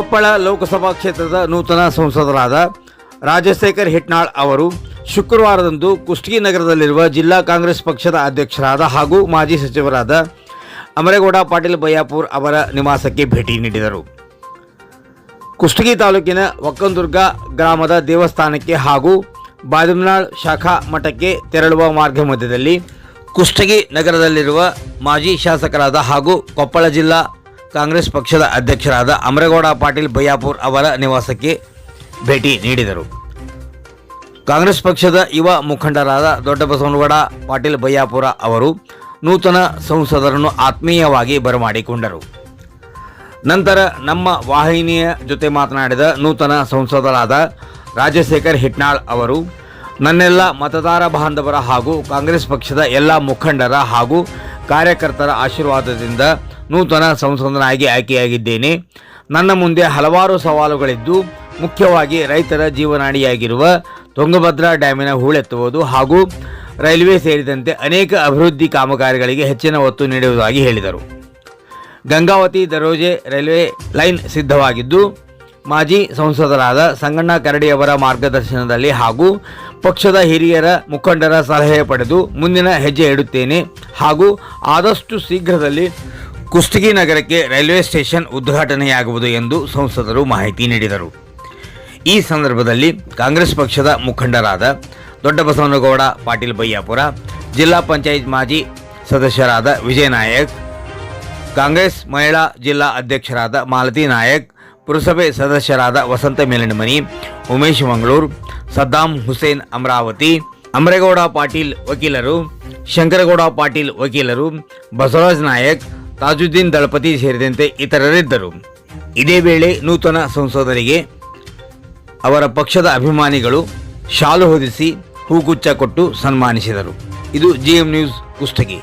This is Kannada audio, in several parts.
ಕೊಪ್ಪಳ ಲೋಕಸಭಾ ಕ್ಷೇತ್ರದ ನೂತನ ಸಂಸದರಾದ ರಾಜಶೇಖರ್ ಹಿಟ್ನಾಳ್ ಅವರು ಶುಕ್ರವಾರದಂದು ಕುಷ್ಟಗಿ ನಗರದಲ್ಲಿರುವ ಜಿಲ್ಲಾ ಕಾಂಗ್ರೆಸ್ ಪಕ್ಷದ ಅಧ್ಯಕ್ಷರಾದ ಹಾಗೂ ಮಾಜಿ ಸಚಿವರಾದ ಅಮರೇಗೌಡ ಪಾಟೀಲ್ ಬಯ್ಯಾಪುರ್ ಅವರ ನಿವಾಸಕ್ಕೆ ಭೇಟಿ ನೀಡಿದರು. ಕುಷ್ಟಗಿ ತಾಲೂಕಿನ ಒಕ್ಕಂದುರ್ಗ ಗ್ರಾಮದ ದೇವಸ್ಥಾನಕ್ಕೆ ಹಾಗೂ ಬಾದಮ್ನಾಳ್ ಶಾಖಾ ಮಠಕ್ಕೆ ತೆರಳುವ ಮಾರ್ಗ ಮಧ್ಯದಲ್ಲಿ ಕುಷ್ಟಗಿ ನಗರದಲ್ಲಿರುವ ಮಾಜಿ ಶಾಸಕರಾದ ಹಾಗೂ ಕೊಪ್ಪಳ ಜಿಲ್ಲಾ ಕಾಂಗ್ರೆಸ್ ಪಕ್ಷದ ಅಧ್ಯಕ್ಷರಾದ ಅಮರೇಗೌಡ ಪಾಟೀಲ್ ಬಯ್ಯಾಪುರ್ ಅವರ ನಿವಾಸಕ್ಕೆ ಭೇಟಿ ನೀಡಿದರು. ಕಾಂಗ್ರೆಸ್ ಪಕ್ಷದ ಯುವ ಮುಖಂಡರಾದ ದೊಡ್ಡಬಸವನಗೌಡ ಪಾಟೀಲ್ ಬಯ್ಯಾಪುರ ಅವರು ನೂತನ ಸಂಸದರನ್ನು ಆತ್ಮೀಯವಾಗಿ ಬರಮಾಡಿಕೊಂಡರು. ನಂತರ ನಮ್ಮ ವಾಹಿನಿಯ ಜೊತೆ ಮಾತನಾಡಿದ ನೂತನ ಸಂಸದರಾದ ರಾಜಶೇಖರ್ ಹಿಟ್ನಾಳ್ ಅವರು, ನನ್ನೆಲ್ಲ ಮತದಾರ ಬಾಂಧವರ ಹಾಗೂ ಕಾಂಗ್ರೆಸ್ ಪಕ್ಷದ ಎಲ್ಲ ಮುಖಂಡರ ಹಾಗೂ ಕಾರ್ಯಕರ್ತರ ಆಶೀರ್ವಾದದಿಂದ ನೂತನ ಸಂಸದನಾಗಿ ಆಯ್ಕೆಯಾಗಿದ್ದೇನೆ. ನನ್ನ ಮುಂದೆ ಹಲವಾರು ಸವಾಲುಗಳಿದ್ದು, ಮುಖ್ಯವಾಗಿ ರೈತರ ಜೀವನಾಡಿಯಾಗಿರುವ ತುಂಗಭದ್ರಾ ಡ್ಯಾಮಿನ ಹೂಳೆತ್ತುವುದು ಹಾಗೂ ರೈಲ್ವೆ ಸೇರಿದಂತೆ ಅನೇಕ ಅಭಿವೃದ್ಧಿ ಕಾಮಗಾರಿಗಳಿಗೆ ಹೆಚ್ಚಿನ ಒತ್ತು ನೀಡುವುದಾಗಿ ಹೇಳಿದರು. ಗಂಗಾವತಿ ದರೋಜೆ ರೈಲ್ವೆ ಲೈನ್ ಸಿದ್ಧವಾಗಿದ್ದು, ಮಾಜಿ ಸಂಸದರಾದ ಸಂಗಣ್ಣ ಕರಡಿಯವರ ಮಾರ್ಗದರ್ಶನದಲ್ಲಿ ಹಾಗೂ ಪಕ್ಷದ ಹಿರಿಯರ ಮುಖಂಡರ ಸಲಹೆ ಪಡೆದು ಮುಂದಿನ ಹೆಜ್ಜೆ ಇಡುತ್ತೇನೆ ಹಾಗೂ ಆದಷ್ಟು ಶೀಘ್ರದಲ್ಲಿ ಕುಷ್ಟಗಿ ನಗರಕ್ಕೆ ರೈಲ್ವೆ ಸ್ಟೇಷನ್ ಉದ್ಘಾಟನೆಯಾಗುವುದು ಎಂದು ಸಂಸದರು ಮಾಹಿತಿ ನೀಡಿದರು. ಈ ಸಂದರ್ಭದಲ್ಲಿ ಕಾಂಗ್ರೆಸ್ ಪಕ್ಷದ ಮುಖಂಡರಾದ ದೊಡ್ಡಬಸವನಗೌಡ, ಪಾಟೀಲ್ ಬಯ್ಯಾಪುರ ಜಿಲ್ಲಾ ಪಂಚಾಯತ್ ಮಾಜಿ ಸದಸ್ಯರಾದ ವಿಜಯ ನಾಯಕ್, ಕಾಂಗ್ರೆಸ್ ಮಹಿಳಾ ಜಿಲ್ಲಾ ಅಧ್ಯಕ್ಷರಾದ ಮಾಲತಿ ನಾಯಕ್, ಪುರಸಭೆ ಸದಸ್ಯರಾದ ವಸಂತ ಮೇಲಣಮನಿ, ಉಮೇಶ್ ಮಂಗಳೂರು ಸದ್ದಾಂ ಹುಸೇನ್ ಅಮರಾವತಿ, ಅಮರೇಗೌಡ ಪಾಟೀಲ್ ವಕೀಲರು, ಶಂಕರಗೌಡ ಪಾಟೀಲ್ ವಕೀಲರು, ಬಸವರಾಜ್ ನಾಯಕ್ ತಾಜುದ್ದೀನ್ ದಳಪತಿ ಸೇರಿದಂತೆ ಇತರರಿದ್ದರು. ಇದೇ ವೇಳೆ ನೂತನ ಸಂಸದರಿಗೆ ಅವರ ಪಕ್ಷದ ಅಭಿಮಾನಿಗಳು ಶಾಲು ಹೊದಿಸಿ ಹೂಗುಚ್ಚ ಕೊಟ್ಟು ಸನ್ಮಾನಿಸಿದರು. ಇದು ಜಿಎಂ ನ್ಯೂಸ್ ಕುಷ್ಟಗಿ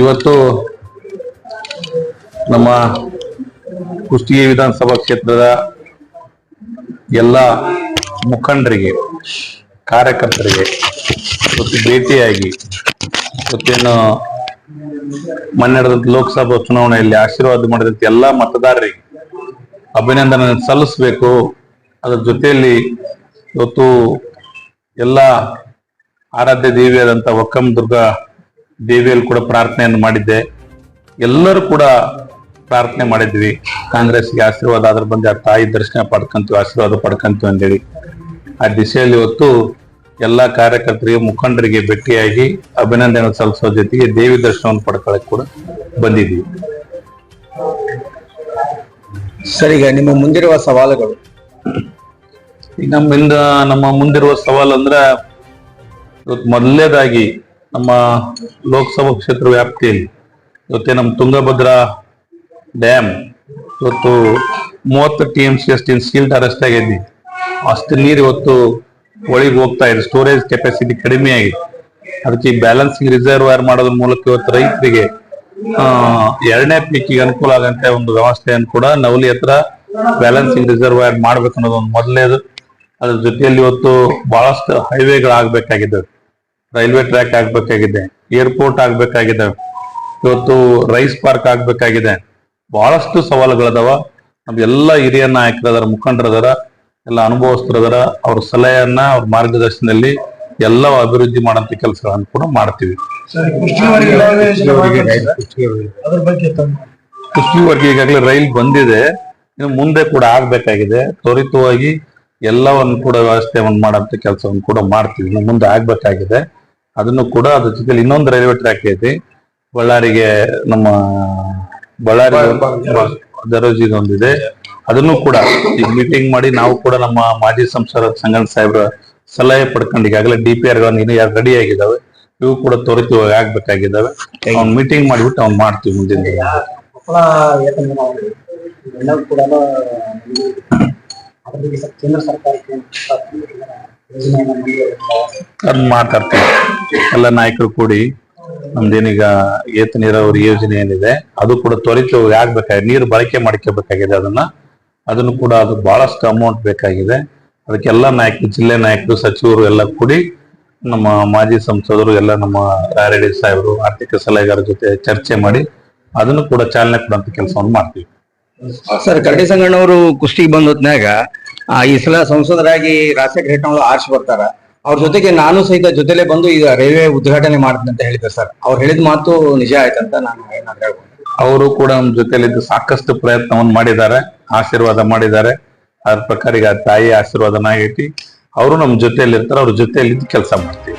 ಇವತ್ತು ನಮ್ಮ ಕುಷ್ಟಗಿ ವಿಧಾನಸಭಾ ಕ್ಷೇತ್ರದ ಎಲ್ಲ ಮುಖಂಡರಿಗೆ, ಕಾರ್ಯಕರ್ತರಿಗೆ ಇವತ್ತು ಭೇಟಿಯಾಗಿ ಇವತ್ತೇನು ನಡೆದಂತ ಲೋಕಸಭಾ ಚುನಾವಣೆಯಲ್ಲಿ ಆಶೀರ್ವಾದ ಮಾಡಿದಂತ ಎಲ್ಲ ಮತದಾರರಿಗೆ ಅಭಿನಂದನೆ ಸಲ್ಲಿಸಬೇಕು. ಅದರ ಜೊತೆಯಲ್ಲಿ ಇವತ್ತು ಎಲ್ಲ ಆರಾಧ್ಯ ದೇವಿಯಾದಂತ ಒಕ್ಕಂ ದುರ್ಗಾ ದೇವಿಯಲ್ಲಿ ಕೂಡ ಪ್ರಾರ್ಥನೆಯನ್ನು ಮಾಡಿದ್ದೆ. ಎಲ್ಲರೂ ಕೂಡ ಪ್ರಾರ್ಥನೆ ಮಾಡಿದ್ವಿ. ಕಾಂಗ್ರೆಸ್ಗೆ ಆಶೀರ್ವಾದ ಆದ್ರ ಬಂದು ಆ ತಾಯಿ ದರ್ಶನ ಪಡ್ಕಂತೀವಿ, ಆಶೀರ್ವಾದ ಪಡ್ಕಂತೀವಿ ಅಂತೇಳಿ ಆ ದಿಸೆಯಲ್ಲಿ ಇವತ್ತು ಎಲ್ಲಾ ಕಾರ್ಯಕರ್ತರಿಗೆ ಮುಖಂಡರಿಗೆ ಭೇಟಿಯಾಗಿ ಅಭಿನಂದನೆ ಸಲ್ಲಿಸೋ ಜೊತೆಗೆ ದೇವಿ ದರ್ಶನವನ್ನು ಪಡ್ಕೊಳ್ಳೋಕೆ ಕೂಡ ಬಂದಿದ್ವಿ. ಸರಿಗ ನಿಮ್ಮ ಮುಂದಿರುವ ಸವಾಲುಗಳು? ಈಗ ನಮ್ಮಿಂದ ನಮ್ಮ ಮುಂದಿರುವ ಸವಾಲು ಅಂದ್ರೆ ಇವತ್ತು ಮೊದಲನೇದಾಗಿ ನಮ್ಮ ಲೋಕಸಭಾ ಕ್ಷೇತ್ರ ವ್ಯಾಪ್ತಿಯಲ್ಲಿ ಇವತ್ತೇ ನಮ್ಮ ತುಂಗಭದ್ರಾ ಡ್ಯಾಮ್ ಇವತ್ತು ಮೂವತ್ತು ಟಿ ಎಂ ಸಿ ಅಷ್ಟು ಸೀಲ್ಡ್ ಅರೆಸ್ಟ್ ಆಗೈತಿ ಅಷ್ಟು ನೀರು ಇವತ್ತು ಒಳಗೆ ಹೋಗ್ತಾ ಇದೆ. ಸ್ಟೋರೇಜ್ ಕೆಪಾಸಿಟಿ ಕಡಿಮೆ ಆಗಿದೆ. ಅದಕ್ಕೆ ಬ್ಯಾಲೆನ್ಸಿಂಗ್ ರಿಸರ್ವರ್ ಮಾಡೋದ್ರ ಮೂಲಕ ಇವತ್ತು ರೈತರಿಗೆ ಎರಡನೇ ಪೀಕಿಗೆ ಅನುಕೂಲ ಆಗಂತ ಒಂದು ವ್ಯವಸ್ಥೆಯನ್ನು ಕೂಡ ನವಲಿ ಹತ್ರ ಬ್ಯಾಲೆನ್ಸಿಂಗ್ ರಿಸರ್ವರ್ ಮಾಡ್ಬೇಕು ಅನ್ನೋದು ಒಂದು ಮೊದಲನೇದು ಅದ್ರ ಜೊತೆಯಲ್ಲಿ ಇವತ್ತು ಬಹಳಷ್ಟು ಹೈವೇಗಳಾಗಬೇಕಾಗಿದೆ ರೈಲ್ವೆ ಟ್ರ್ಯಾಕ್ ಆಗ್ಬೇಕಾಗಿದೆ. ಏರ್ಪೋರ್ಟ್ ಆಗ್ಬೇಕಾಗಿದೆ ಇವತ್ತು ರೈಸ್ ಪಾರ್ಕ್ ಆಗ್ಬೇಕಾಗಿದೆ. ಬಹಳಷ್ಟು ಸವಾಲುಗಳದಾವ. ನಮ್ ಎಲ್ಲ ಹಿರಿಯ ನಾಯಕರದಾರ ಮುಖಂಡರದಾರ ಎಲ್ಲ ಅನುಭವಸ್ಥರದರ ಅವ್ರ ಸಲಹೆಯನ್ನ ಅವ್ರ ಮಾರ್ಗದರ್ಶನದಲ್ಲಿ ಎಲ್ಲ ಅಭಿವೃದ್ಧಿ ಮಾಡಂತ ಕೆಲಸಗಳನ್ನು ಕೂಡ ಮಾಡ್ತೀವಿ. ಕುಷ್ಟಗಿವರೆಗೆ ಈಗಾಗಲೇ ರೈಲ್ ಬಂದಿದೆ. ಇನ್ನು ಮುಂದೆ ಕೂಡ ಆಗ್ಬೇಕಾಗಿದೆ. ತ್ವರಿತವಾಗಿ ಎಲ್ಲವನ್ನು ಕೂಡ ವ್ಯವಸ್ಥೆಯನ್ನು ಮಾಡಂತ ಕೆಲಸವನ್ನು ಕೂಡ ಮಾಡ್ತೀವಿ. ಇನ್ನು ಮುಂದೆ ಆಗ್ಬೇಕಾಗಿದೆ. ಅದನ್ನು ಕೂಡ ಅದ್ರ ಜೊತೆಲಿ ಇನ್ನೊಂದು ರೈಲ್ವೆ ಟ್ರ್ಯಾಕ್ ಐತಿ. ಬಳ್ಳಾರಿಗೆ ನಮ್ಮ ಬಳ್ಳಾರಿ ದರೋಜಿಗೆ ಒಂದಿದೆ ಅದನ್ನು ಕೂಡ ಈಗ ಮೀಟಿಂಗ್ ಮಾಡಿ ನಾವು ಕೂಡ ನಮ್ಮ ಮಾಜಿ ಸಂಸದ ಸಂಗಣ್ಣ ಸಾಹೇಬ್ರ ಸಲಹೆ ಪಡ್ಕೊಂಡು ಈಗಾಗಲೇ ಡಿ ಪಿ ಆರ್ ಇನ್ನು ಯಾರು ರೆಡಿ ಆಗಿದ್ದಾವೆ ಇವು ಕೂಡ ತ್ವರಿತವಾಗಿ ಆಗ್ಬೇಕಾಗಿದ್ದಾವೆ ಅವ್ನ್ ಮೀಟಿಂಗ್ ಮಾಡಿಬಿಟ್ಟು ಅವ್ನು ಮಾಡ್ತೀವಿ ಮುಂದಿನ ದಿನ. ಕೇಂದ್ರ ಸರ್ಕಾರಕ್ಕೆ ಮಾತಾಡ್ತೀವಿ ಎಲ್ಲ ನಾಯಕರು ಕೂಡಿ ನಮ್ದೇನೀಗ ಏತ ನೀರಾವರಿ ಯೋಜನೆ ಏನಿದೆ ಅದು ಕೂಡ ತ್ವರಿತವಾಗಿ ಆಗ್ಬೇಕಾಗಿದೆ ನೀರು ಬಳಕೆ ಮಾಡ್ಕೋಬೇಕಾಗಿದೆ ಅದನ್ನ. ಅದನ್ನು ಕೂಡ ಅದು ಬಹಳಷ್ಟು ಅಮೌಂಟ್ ಬೇಕಾಗಿದೆ. ಅದಕ್ಕೆಲ್ಲ ನಾಯಕರು ಜಿಲ್ಲೆ ನಾಯಕರು ಸಚಿವರು ಎಲ್ಲ ಕೂಡಿ ನಮ್ಮ ಮಾಜಿ ಸಂಸದರು ಎಲ್ಲ ನಮ್ಮ ರಾಯರೆಡ್ಡಿ ಸಾಹೇಬರು ಆರ್ಥಿಕ ಸಲಹೆಗಾರ ಜೊತೆ ಚರ್ಚೆ ಮಾಡಿ ಅದನ್ನು ಕೂಡ ಚಾಲನೆ ಕೊಡುವಂತ ಕೆಲಸವನ್ನು ಮಾಡ್ತೀವಿ. ಸರ್ ಕರಡಿ ಸಂಗಣ್ಣವರು ಕುಸ್ತಿಗೆ ಬಂದ ಹೊತ್ನ್ಯಾಗ ಆ, ಈ ಸಲ ಸಂಸದರಾಗಿ ರಾಜಶೇಖರ ಹೆಟ್ನವರು ಆರಿಸಿ ಬರ್ತಾರ. ಅವ್ರ ಜೊತೆಗೆ ನಾನು ಸಹಿತ ಜೊತೆಲೆ ಬಂದು ಈಗ ರೈಲ್ವೆ ಉದ್ಘಾಟನೆ ಮಾಡ್ತೀನಿ ಅಂತ ಹೇಳಿದ್ರು ಸರ್. ಅವ್ರು ಹೇಳಿದ ಮಾತು ನಿಜ ಆಯ್ತಂತ ನಾನು ಏನಾದ್ರು ಹೇಳ್ಬೋದು. ಅವರು ಕೂಡ ನಮ್ಮ ಜೊತೆಲಿದ್ದು ಸಾಕಷ್ಟು ಪ್ರಯತ್ನವನ್ನು ಮಾಡಿದ್ದಾರೆ, ಆಶೀರ್ವಾದ ಮಾಡಿದ್ದಾರೆ. ಅದ್ರ ಪ್ರಕಾರ ಈಗ ತಾಯಿ ಆಶೀರ್ವಾದನ ಆಗೈತಿ ಅವರು ನಮ್ಮ ಜೊತೆಯಲ್ಲಿ ಇರ್ತಾರೆ ಅವ್ರ ಜೊತೆಯಲ್ಲಿ ಕೆಲಸ ಮಾಡ್ತೀವಿ.